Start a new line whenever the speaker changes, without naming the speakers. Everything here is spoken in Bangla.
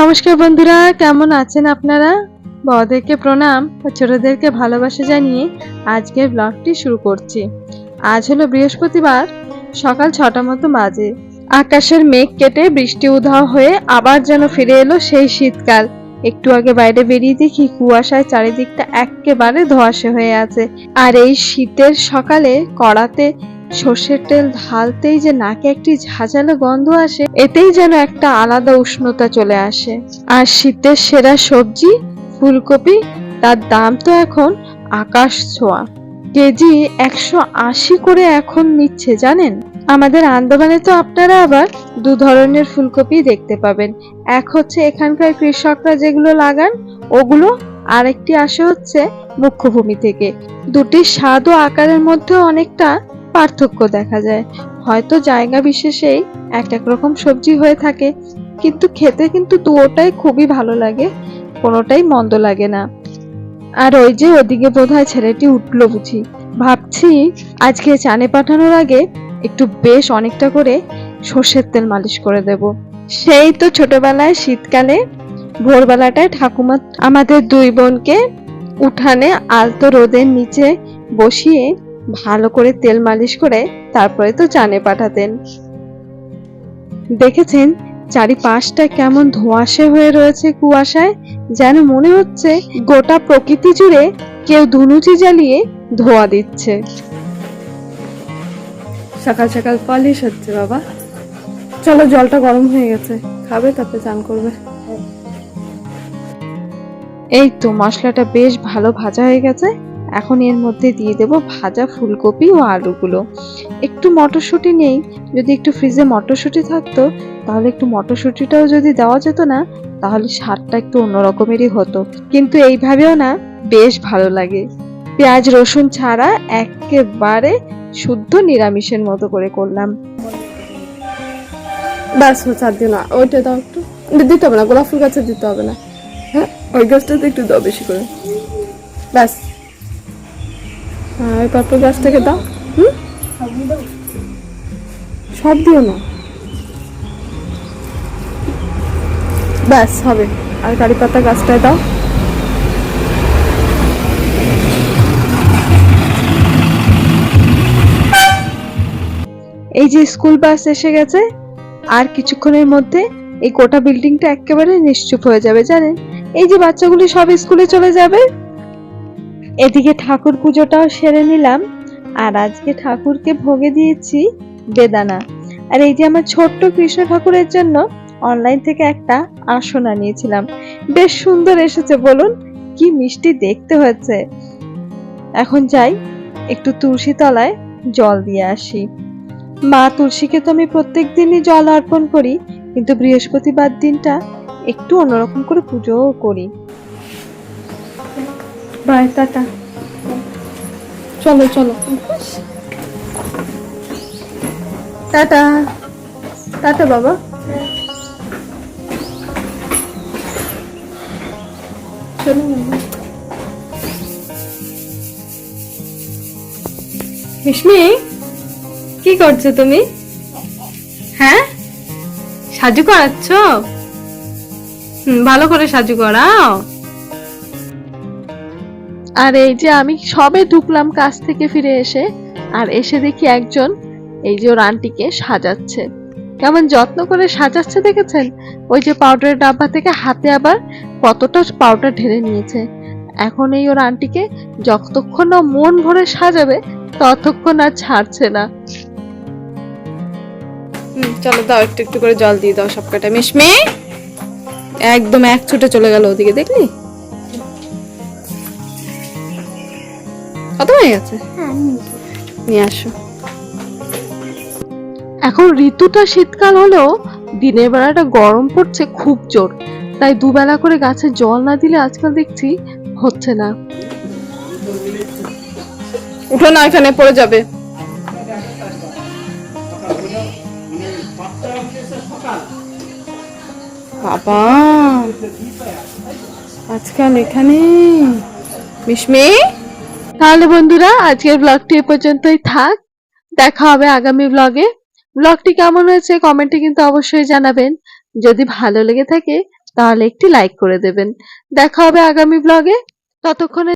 নমস্কার বন্ধুরা, কেমন আছেন আপনারা? বড়দেরকে প্রণাম ও ছোটদেরকে ভালোবাসা জানিয়ে আজকের ব্লগটি শুরু করছি। আজ হলো বৃহস্পতিবার, সকাল ছটা মতো বাজে। আকাশের মেঘ কেটে বৃষ্টি উধাও হয়ে আবার যেন ফিরে এলো সেই শীতকাল। একটু আগে বাইরে বেরিয়ে দেখি কুয়াশায় চারিদিকটা একেবারে ধোঁয়াশে হয়ে আছে। আর এই শীতের সকালে কড়াতে সর্ষের তেল ঢালতেই যে নাকে একটি ঝাঁঝালো গন্ধ আসে, এতেই যেন একটা আলাদা উষ্ণতা চলে আসে। আর শীতের সেরা সবজি ফুলকপি, তার দাম তো এখন আকাশ ছোঁয়া। কেজি একশো আশি করে এখন নিচ্ছে, জানেন? আমাদের আন্দামানে তো আপনারা আবার দু ধরনের ফুলকপি দেখতে পাবেন। এক হচ্ছে এখানকার কৃষকরা যেগুলো লাগান, ওগুলো আরেকটি আসে হচ্ছে মুখ্যভূমি থেকে। দুটি স্বাদ ও আকারের মধ্যে অনেকটা পার্থক্য দেখা যায়। হয়তো জায়গা বিশেষেই এক এক রকম সবজি হয়ে থাকে, কিন্তু খেতে কিন্তু দুটোটাই খুবই ভালো লাগে, কোনোটাই মন্দ লাগে না। আর ওই যে ওদিকে বোধহয় ছেলেটি উঠল বুঝি। ভাবছি আজকে চানে পাঠানোর আগে একটু বেশ অনেকটা করে সর্ষের তেল মালিশ করে দেব। সেই তো ছোটবেলায় শীতকালে ভোরবেলাটায় ঠাকুমা আমাদের দুই বোনকে উঠানে আলতো রোদের নিচে বসিয়ে ভালো করে তেল মালিশ করে তারপরে তো চানে পাঠাতেন। দেখেছেন চারিপাশটা কেমন ধোঁয়াশে হয়ে রয়েছে কুয়াশায় যেন মনে হচ্ছে গোটা প্রকৃতি জুড়ে কেউ ধুনুচি জ্বালিয়ে ধোয়া দিচ্ছে।
সকাল সকাল পলিশ হচ্ছে বাবা। চলো জলটা গরম হয়ে গেছে। খাবে তারপরে চান করবে।
এই তো মশলাটা বেশ ভালো ভাজা হয়ে গেছে। এখন এর মধ্যে দিয়ে দেব ভাজা ফুলকপি ও আলুগুলো। একটু মটরশুঁটি নেই, যদি একটু ফ্রিজে মটরশুঁটি থাকতো, তাহলে একটু মটরশুঁটিটাও যদি দেওয়া যেত না, তাহলে স্বাদটা একটু অন্যরকমেরই হতো। কিন্তু এইভাবেও না, বেশ ভালো লাগে। পেঁয়াজ, রসুন ছাড়া একেবারে শুদ্ধ নিরামিষের মতো করে করলাম।
আর দিও না ওইটা দাও একটু। দিতে হবে না, গোলাপ ফুল গাছে দিতে হবে না। হ্যাঁ ওই গাছটাতে একটু দাও বেশি করে। ব্যাস ওই পার্পল গাছ থেকে দাও। হুম? সব দিও না। ব্যাস, হবে। আর কারি পাতা গাছটায় দাও।
এই যে স্কুল বাস এসে গেছে, আর কিছুক্ষণের মধ্যে এই গোটা বিল্ডিংটা একেবারে নিশ্চুপ হয়ে যাবে, জানেন? এই যে বাচ্চাগুলি সব স্কুলে চলে যাবে এদিকে ঠাকুর পুজোটাও সেরে নিলাম, আর আজকে ঠাকুরকে ভোগে দিয়েছি বেদানা। আর এই যে আমার ছোট্ট কৃষ্ণ ঠাকুরের জন্য অনলাইন থেকে একটা আসন আনিয়েছিলাম। বেশ সুন্দর এসেছে, বলুন, কি মিষ্টি দেখতে হয়েছে। এখন যাই, একটু তুলসী তলায় জল দিয়ে আসি। মা তুলসীকে তো আমি প্রত্যেক দিনই জল অর্পণ করি, কিন্তু বৃহস্পতিবার দিনটা একটু অন্যরকম করে পুজোও করি।
বাই টাটা চলো চলো। টাটা টাটা বাবা। চলো, বাবা। কি করছ তুমি? হ্যাঁ? সাজু করাচ্ছ? ভালো করে সাজু করাও।
আর এই যে আমি সবে ঢুকলাম কাজ থেকে ফিরে এসে, আর এসে দেখি একজন এই যে ওর আন্টিকে সাজাচ্ছে। কেমন যত্ন করে সাজাচ্ছে দেখেছেন? ওই যে পাউডারের ডাব্বা থেকে হাতে আবার কতটা পাউডার ঢেলে নিয়েছে। এখন এই ওর আন্টিকে যতক্ষণ না মন ভরে সাজাবে, ততক্ষণ আর ছাড়ছে না।
চলো দাও, একটু একটু করে জল দিয়ে দাও সব কটা মিশমি একদম এক ছুটে চলে গেল ওদিকে, দেখলি? কত হয়ে গেছে? নিয়ে আসো।
এখন ঋতুটা শীতকাল হলেও দিনের বেলাটা গরম পড়ছে খুব জোর। তাই দুবেলা করে গাছে জল না দিলে আজকাল দেখছি হচ্ছে না।
উঠো না এখানে পড়ে যাবে। বাবা আজকাল এখানে। মিশমি
তাহলে বন্ধুরা, আজকের ব্লগটি এ পর্যন্তই থাক। দেখা হবে আগামী ব্লগে ব্লগটি কেমন হয়েছে কমেন্টে কিন্তু অবশ্যই জানাবেন। যদি ভালো লেগে থাকে, তাহলে একটি লাইক করে দেবেন। দেখা হবে আগামী ব্লগে ততক্ষণে